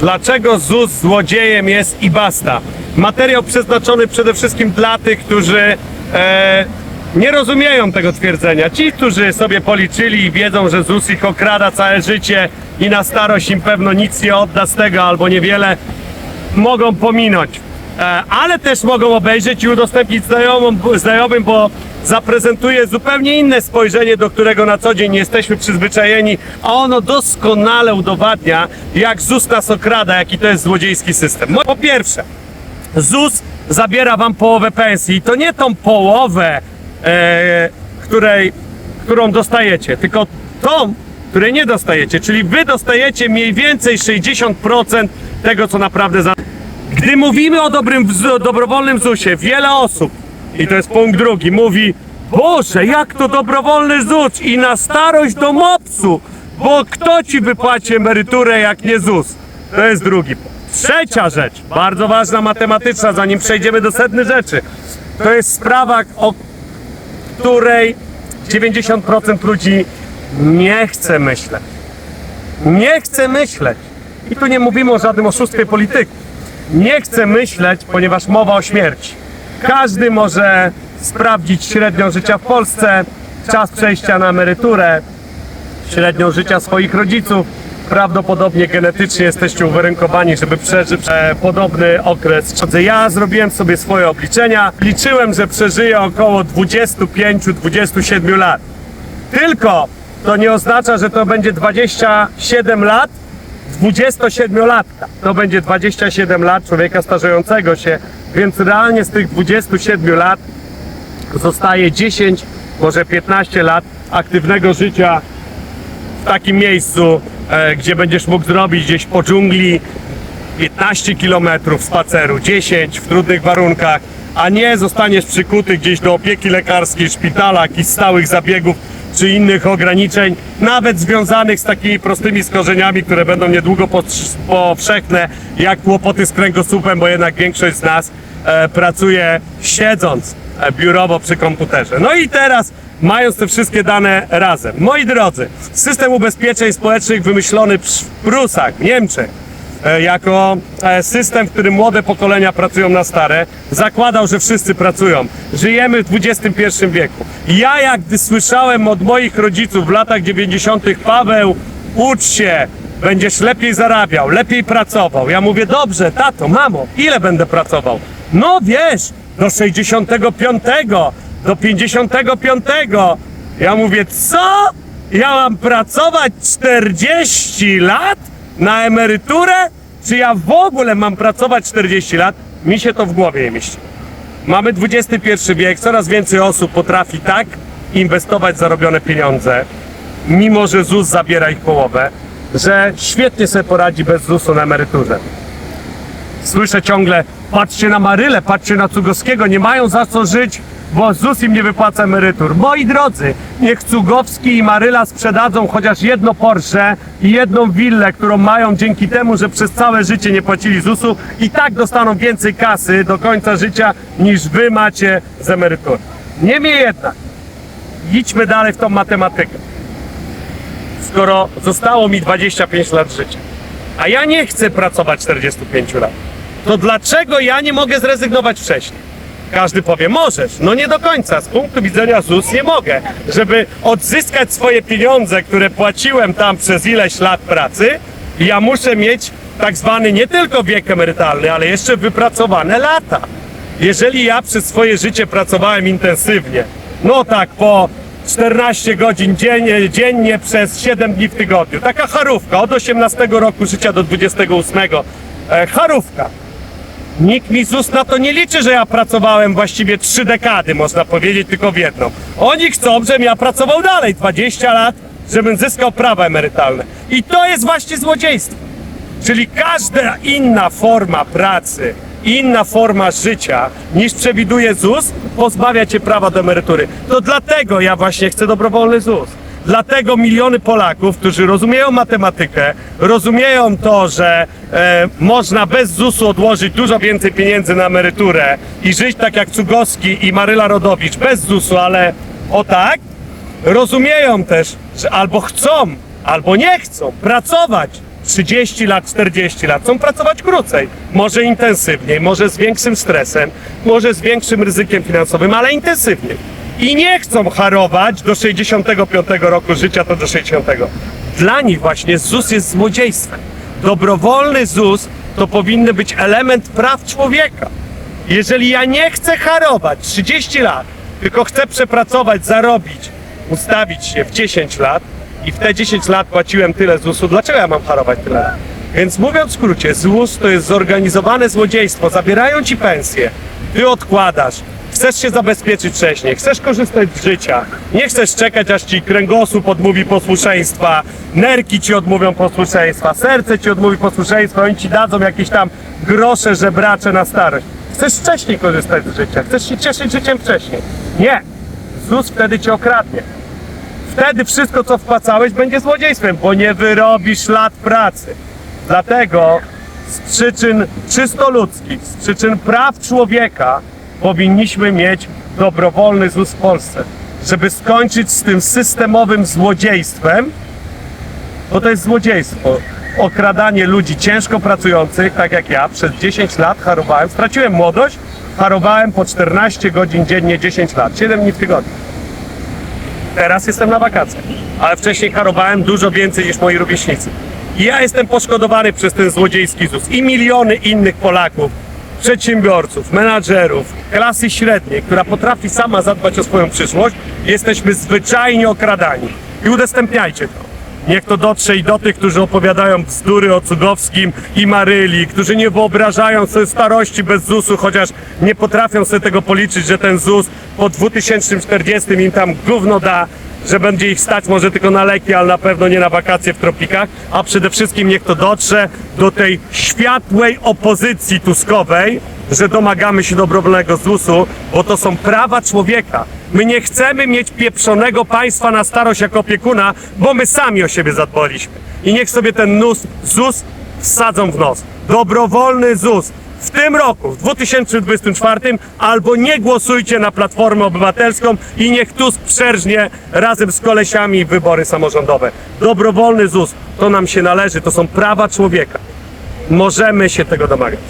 Dlaczego ZUS złodziejem jest i basta? Materiał przeznaczony przede wszystkim dla tych, którzy e, nie rozumieją tego twierdzenia. Ci, którzy sobie policzyli i wiedzą, że ZUS ich okrada całe życie i na starość im pewno nic nie odda z tego albo niewiele, mogą pominąć. E, ale też mogą obejrzeć i udostępnić znajomym, znajomym, bo zaprezentuje zupełnie inne spojrzenie, do którego na co dzień nie jesteśmy przyzwyczajeni, a ono doskonale udowadnia, jak ZUS nas okrada, jaki to jest złodziejski system. Po pierwsze, ZUS zabiera wam połowę pensji i to nie tą połowę, e, której, którą dostajecie, tylko tą, której nie dostajecie, czyli wy dostajecie mniej więcej 60% tego, co naprawdę za... Gdy mówimy o dobrym, dobrowolnym ZUS-ie, wiele osób, i to jest punkt drugi, mówi Boże, jak to dobrowolny ZUS i na starość do MOPS-u, bo kto ci wypłaci emeryturę jak nie ZUS? To jest drugi punkt. Trzecia rzecz, bardzo ważna matematyczna, zanim przejdziemy do sedny rzeczy. To jest sprawa, o której 90% ludzi nie chce myśleć. Nie chce myśleć. I tu nie mówimy o żadnym oszustwie polityków. Nie chce myśleć, ponieważ mowa o śmierci. Każdy może sprawdzić średnią życia w Polsce, czas przejścia na emeryturę, średnią życia swoich rodziców. Prawdopodobnie genetycznie jesteście uwarunkowani, żeby przeżyć e, podobny okres. Ja zrobiłem sobie swoje obliczenia. Liczyłem, że przeżyję około 25-27 lat. Tylko to nie oznacza, że to będzie 27 lat 27-latka. To będzie 27 lat człowieka starzejącego się, więc realnie z tych 27 lat zostaje 10, może 15 lat aktywnego życia w takim miejscu, e, gdzie będziesz mógł zrobić gdzieś po dżungli 15 km spaceru, 10 w trudnych warunkach, a nie zostaniesz przykuty gdzieś do opieki lekarskiej, szpitala, jakichś stałych zabiegów czy innych ograniczeń, nawet związanych z takimi prostymi skorzeniami, które będą niedługo powsz- powszechne, jak kłopoty z kręgosłupem, bo jednak większość z nas e, pracuje siedząc e, biurowo przy komputerze. No i teraz, mając te wszystkie dane razem, moi drodzy, system ubezpieczeń społecznych wymyślony w Prusach, Niemczech, jako e, system, w którym młode pokolenia pracują na stare, zakładał, że wszyscy pracują. Żyjemy w XXI wieku. Ja jak gdy słyszałem od moich rodziców w latach 90. Paweł, ucz się, będziesz lepiej zarabiał, lepiej pracował. Ja mówię, dobrze, tato, mamo, ile będę pracował? No wiesz, do 65, do 55. Ja mówię, co? Ja mam pracować 40 lat na emeryturę? Czy ja w ogóle mam pracować 40 lat? Mi się to w głowie nie mieści. Mamy XXI wiek, coraz więcej osób potrafi tak inwestować zarobione pieniądze, mimo że ZUS zabiera ich połowę, że świetnie sobie poradzi bez ZUS-u na emeryturze. Słyszę ciągle, patrzcie na Marylę, patrzcie na Cugowskiego, nie mają za co żyć, bo ZUS im nie wypłaca emerytur. Moi drodzy, niech Cugowski i Maryla sprzedadzą chociaż jedno Porsche i jedną willę, którą mają dzięki temu, że przez całe życie nie płacili ZUS-u i tak dostaną więcej kasy do końca życia niż wy macie z emerytury. Niemniej jednak, idźmy dalej w tą matematykę. Skoro zostało mi 25 lat życia, a ja nie chcę pracować 45 lat, to dlaczego ja nie mogę zrezygnować wcześniej? Każdy powie, możesz. No nie do końca. Z punktu widzenia ZUS nie mogę. Żeby odzyskać swoje pieniądze, które płaciłem tam przez ileś lat pracy, ja muszę mieć tak zwany nie tylko wiek emerytalny, ale jeszcze wypracowane lata. Jeżeli ja przez swoje życie pracowałem intensywnie, no tak po 14 godzin dziennie, dziennie przez 7 dni w tygodniu, taka charówka od 18 roku życia do 28, e, charówka. Nikt mi ZUS na to nie liczy, że ja pracowałem właściwie trzy dekady, można powiedzieć, tylko w jedną. Oni chcą, żebym ja pracował dalej 20 lat, żebym zyskał prawa emerytalne. I to jest właśnie złodziejstwo. Czyli każda inna forma pracy, inna forma życia niż przewiduje ZUS, pozbawia cię prawa do emerytury. To dlatego ja właśnie chcę dobrowolny ZUS. Dlatego miliony Polaków, którzy rozumieją matematykę, rozumieją to, że e, można bez ZUS-u odłożyć dużo więcej pieniędzy na emeryturę i żyć tak jak Cugowski i Maryla Rodowicz, bez ZUS-u, ale o tak, rozumieją też, że albo chcą, albo nie chcą pracować 30 lat, 40 lat, chcą pracować krócej, może intensywniej, może z większym stresem, może z większym ryzykiem finansowym, ale intensywniej. I nie chcą harować do 65 roku życia, to do 60. Dla nich właśnie ZUS jest złodziejstwem. Dobrowolny ZUS to powinny być element praw człowieka. Jeżeli ja nie chcę harować 30 lat, tylko chcę przepracować, zarobić, ustawić się w 10 lat i w te 10 lat płaciłem tyle ZUS-u, dlaczego ja mam harować tyle lat? Więc mówiąc w skrócie, ZUS to jest zorganizowane złodziejstwo. Zabierają ci pensję, ty odkładasz, chcesz się zabezpieczyć wcześniej, chcesz korzystać z życia, nie chcesz czekać, aż ci kręgosłup odmówi posłuszeństwa, nerki ci odmówią posłuszeństwa, serce ci odmówi posłuszeństwa, oni ci dadzą jakieś tam grosze żebracze na starość. Chcesz wcześniej korzystać z życia, chcesz się cieszyć życiem wcześniej. Nie, ZUS wtedy cię okradnie. Wtedy wszystko, co wpłacałeś, będzie złodziejstwem, bo nie wyrobisz lat pracy. Dlatego z przyczyn czysto ludzkich, z przyczyn praw człowieka powinniśmy mieć dobrowolny ZUS w Polsce, żeby skończyć z tym systemowym złodziejstwem, bo to jest złodziejstwo. Okradanie ludzi ciężko pracujących, tak jak ja, przez 10 lat harowałem, straciłem młodość, harowałem po 14 godzin dziennie 10 lat, 7 dni w tygodniu. Teraz jestem na wakacjach, ale wcześniej harowałem dużo więcej niż moi rówieśnicy. I ja jestem poszkodowany przez ten złodziejski ZUS i miliony innych Polaków, przedsiębiorców, menadżerów, klasy średniej, która potrafi sama zadbać o swoją przyszłość, jesteśmy zwyczajnie okradani. I udostępniajcie to. Niech to dotrze i do tych, którzy opowiadają bzdury o Cugowskim i Maryli, którzy nie wyobrażają sobie starości bez ZUS-u, chociaż nie potrafią sobie tego policzyć, że ten ZUS po 2040 im tam gówno da, że będzie ich stać może tylko na leki, ale na pewno nie na wakacje w tropikach, a przede wszystkim niech to dotrze do tej światłej opozycji tuskowej, że domagamy się dobrowolnego ZUS-u, bo to są prawa człowieka. My nie chcemy mieć pieprzonego państwa na starość jako opiekuna, bo my sami o siebie zadbaliśmy. I niech sobie ten NUS, ZUS wsadzą w nos. Dobrowolny ZUS. W tym roku, w 2024, albo nie głosujcie na Platformę Obywatelską i niech Tusk przerżnie razem z kolesiami wybory samorządowe. Dobrowolny ZUS, to nam się należy, to są prawa człowieka. Możemy się tego domagać.